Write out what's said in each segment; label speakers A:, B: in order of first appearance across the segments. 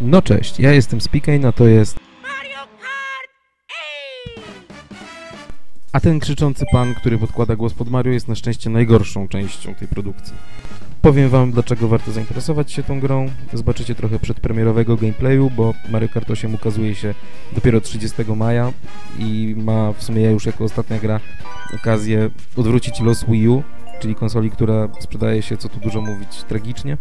A: No cześć, ja jestem Spikane, a to jest... A ten krzyczący pan, który podkłada głos pod Mario jest na szczęście najgorszą częścią tej produkcji. Powiem wam, dlaczego warto zainteresować się tą grą. Zobaczycie trochę przedpremierowego gameplayu, bo Mario Kart 8 ukazuje się dopiero 30 maja i ma w sumie ja już jako ostatnia gra okazję odwrócić los Wii U, czyli konsoli, która sprzedaje się, co tu dużo mówić, tragicznie.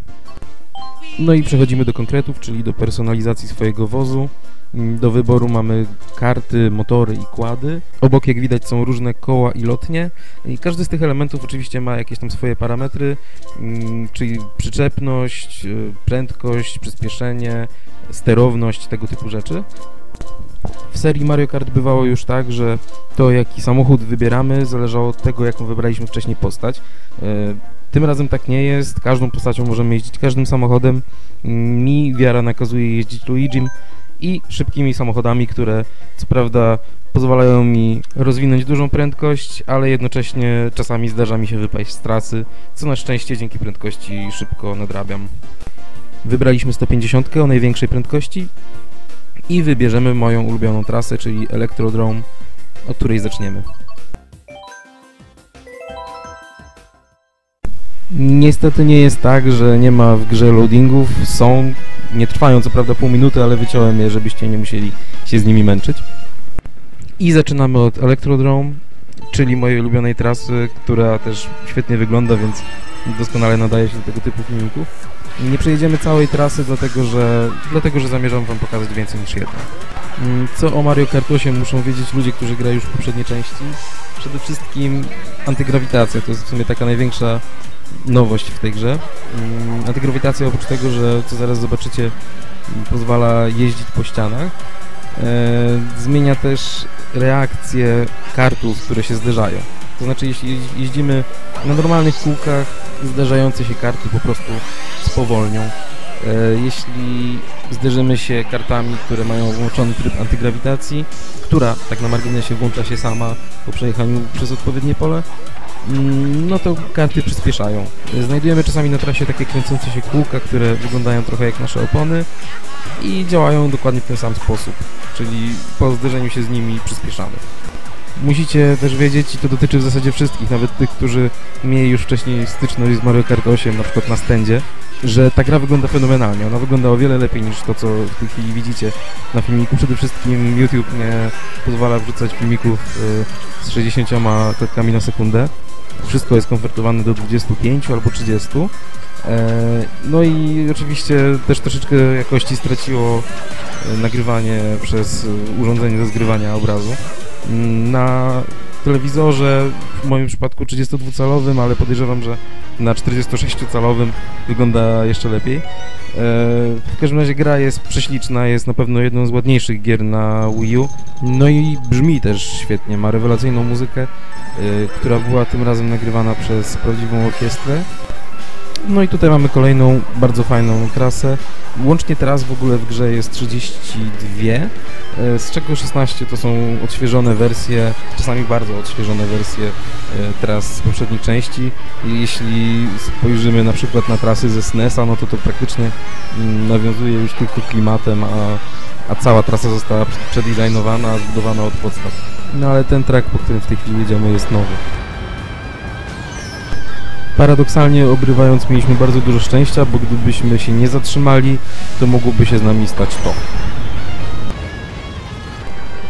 A: No i przechodzimy do konkretów, czyli do personalizacji swojego wozu. Mm, Do wyboru mamy karty, motory i kłady. Obok, jak widać, są różne koła i lotnie. I każdy z tych elementów oczywiście ma jakieś tam swoje parametry, mm, czyli przyczepność, y, prędkość, przyspieszenie, sterowność, tego typu rzeczy. W serii Mario Kart bywało już tak, że to jaki samochód wybieramy zależało od tego, jaką wybraliśmy wcześniej postać. Tym razem tak nie jest, każdą postacią możemy jeździć każdym samochodem. Mm, Mi wiara nakazuje jeździć Luigim i szybkimi samochodami, które co prawda pozwalają mi rozwinąć dużą prędkość, ale jednocześnie czasami zdarza mi się wypaść z trasy, co na szczęście dzięki prędkości szybko nadrabiam. Wybraliśmy 150 o największej prędkości i wybierzemy moją ulubioną trasę, czyli Electrodrome, od której zaczniemy. Niestety nie jest tak, że nie ma w grze loadingów. Są, nie trwają co prawda pół minuty, ale wyciąłem je, żebyście nie musieli się z nimi męczyć. I zaczynamy od Electrodrome, czyli mojej ulubionej trasy, która też świetnie wygląda, więc doskonale nadaje się do tego typu filmików. Nie przejedziemy całej trasy, dlatego że, dlatego, że zamierzam Wam pokazać więcej niż jedno. Mm, Co o Mario Kart 8 muszą wiedzieć ludzie, którzy grają już w poprzedniej części? Przede wszystkim antygrawitacja, to jest w sumie taka największa nowość w tej grze. Mm, Antygrawitacja oprócz tego, że co zaraz zobaczycie m, pozwala jeździć po ścianach, e, zmienia też reakcję kartów, które się zderzają. To znaczy jeśli jeździ- jeździmy na normalnych kółkach, zderzające się karty po prostu spowolnią. E, Jeśli zderzymy się kartami, które mają włączony tryb antygrawitacji, która tak na marginesie włącza się sama po przejechaniu przez odpowiednie pole, Mm, no to karty przyspieszają. Znajdujemy czasami na trasie takie kręcące się kółka, które wyglądają trochę jak nasze opony i działają dokładnie w ten sam sposób, czyli po zderzeniu się z nimi przyspieszamy. Musicie też wiedzieć, i to dotyczy w zasadzie wszystkich, nawet tych, którzy mieli już wcześniej styczność z Mario Kart 8, na przykład na stędzie, że ta gra wygląda fenomenalnie. Ona wygląda o wiele lepiej niż to, co w tej chwili widzicie na filmiku. Przede wszystkim YouTube nie pozwala wrzucać filmików y, z 60 klatkami na sekundę. Wszystko jest konwertowane do 25 albo 30. E, No i oczywiście też troszeczkę jakości straciło e, nagrywanie przez e, urządzenie do zgrywania obrazu. Mm, Na telewizorze, w moim przypadku 32-calowym, ale podejrzewam, że na 46-calowym wygląda jeszcze lepiej. E, W każdym razie gra jest prześliczna, jest na pewno jedną z ładniejszych gier na Wii U. No i brzmi też świetnie, ma rewelacyjną muzykę, y, która była tym razem nagrywana przez prawdziwą orkiestrę. No i tutaj mamy kolejną bardzo fajną trasę. Łącznie teraz w ogóle w grze jest 32, y, z czego 16 to są odświeżone wersje, czasami bardzo odświeżone wersje y, tras z poprzednich części. Jeśli spojrzymy na przykład na trasy ze SNES-a, no to to praktycznie mm, nawiązuje już tylko klimatem, a a cała trasa została przedesignowana, zbudowana od podstaw. No ale ten track, po którym w tej chwili jedziemy, jest nowy. Paradoksalnie obrywając mieliśmy bardzo dużo szczęścia, bo gdybyśmy się nie zatrzymali, to mogłoby się z nami stać to.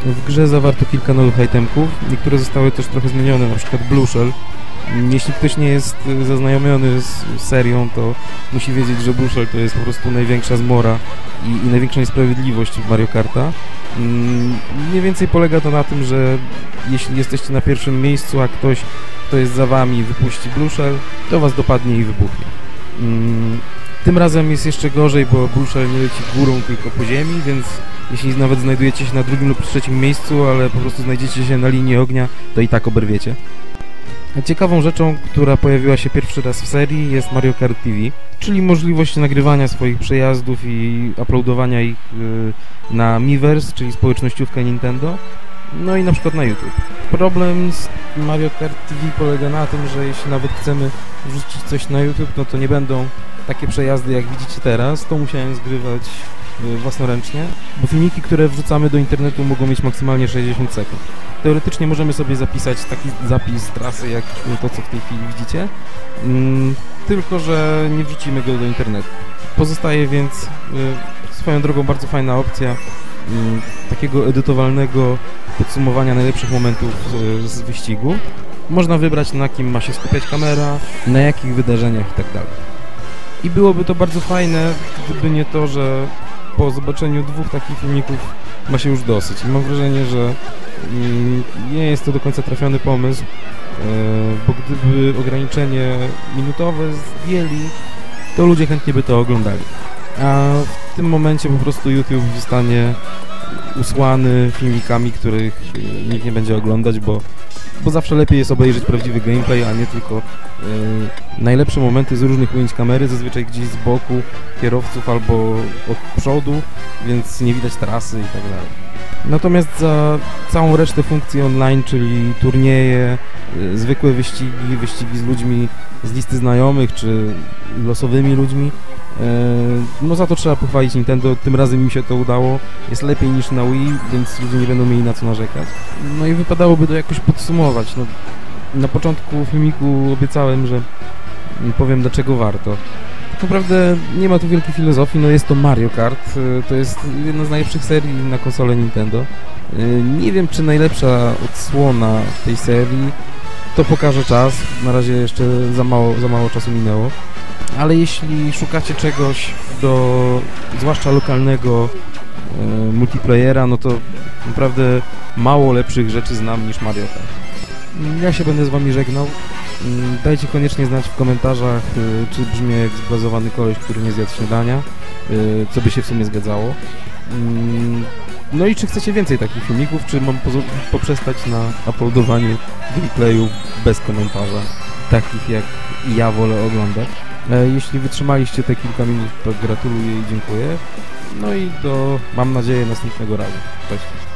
A: W grze zawarto kilka nowych itemków, niektóre zostały też trochę zmienione, przykład Blue Shell. Jeśli ktoś nie jest y, zaznajomiony z serią, to musi wiedzieć, że Blue Shell to jest po prostu największa zmora i, i największa niesprawiedliwość w Mario Karta. Mm, Mniej więcej polega to na tym, że jeśli jesteście na pierwszym miejscu, a ktoś, kto jest za wami wypuści Blue Shell, to was dopadnie i wybuchnie. Mm, Tym razem jest jeszcze gorzej, bo Blue Shell nie leci górą, tylko po ziemi, więc jeśli nawet znajdujecie się na drugim lub trzecim miejscu, ale po prostu znajdziecie się na linii ognia, to i tak oberwiecie. Ciekawą rzeczą, która pojawiła się pierwszy raz w serii jest Mario Kart TV, czyli możliwość nagrywania swoich przejazdów i uploadowania ich y, na Miiverse, czyli społecznościówkę Nintendo, no i na przykład na YouTube. Problem z Mario Kart TV polega na tym, że jeśli nawet chcemy wrzucić coś na YouTube, no to nie będą takie przejazdy jak widzicie teraz, to musiałem zgrywać własnoręcznie, bo filmiki, które wrzucamy do internetu mogą mieć maksymalnie 60 sekund. Teoretycznie możemy sobie zapisać taki zapis trasy, jak to, co w tej chwili widzicie, mm, tylko że nie wrzucimy go do internetu. Pozostaje więc y, swoją drogą bardzo fajna opcja mm, takiego edytowalnego podsumowania najlepszych momentów y, z wyścigu. Można wybrać na kim ma się skupiać kamera, na jakich wydarzeniach i tak. I byłoby to bardzo fajne, gdyby nie to, że po zobaczeniu dwóch takich filmików ma się już dosyć. I mam wrażenie, że mm, nie jest to do końca trafiony pomysł, e, bo gdyby ograniczenie minutowe zdjęli, to ludzie chętnie by to oglądali. A w tym momencie po prostu YouTube zostanie usłany filmikami, których nikt nie będzie oglądać, bo, bo zawsze lepiej jest obejrzeć prawdziwy gameplay, a nie tylko e, najlepsze momenty z różnych ujęć kamery, zazwyczaj gdzieś z boku kierowców albo od przodu, więc nie widać trasy i tak dalej. Natomiast za całą resztę funkcji online, czyli turnieje, y, zwykłe wyścigi, wyścigi z ludźmi z listy znajomych, czy losowymi ludźmi, no za to trzeba pochwalić Nintendo, tym razem im się to udało, jest lepiej niż na Wii, więc ludzie nie będą mieli na co narzekać. No i wypadałoby to jakoś podsumować. No, na początku filmiku obiecałem, że powiem dlaczego warto. Tak naprawdę nie ma tu wielkiej filozofii, no jest to Mario Kart, y, to jest jedna z najlepszych serii na konsolę Nintendo. Y, Nie wiem, czy najlepsza odsłona tej serii, to pokaże czas, na razie jeszcze za mało, za mało czasu minęło. Ale jeśli szukacie czegoś do, zwłaszcza lokalnego e, multiplayera, no to naprawdę mało lepszych rzeczy znam niż Mario Kart. Ja się będę z wami żegnał. Mm, Dajcie koniecznie znać w komentarzach, y, czy brzmi jak zblazowany koleś, który nie zjadł śniadania, y, co by się w sumie zgadzało. Mm, No i czy chcecie więcej takich filmików, czy mam poprzestać na uploadowaniu gameplayów bez komentarza, takich jak ja wolę oglądać. E, Jeśli wytrzymaliście te kilka minut, to gratuluję i dziękuję. No i do, mam nadzieję, następnego razu. Cześć.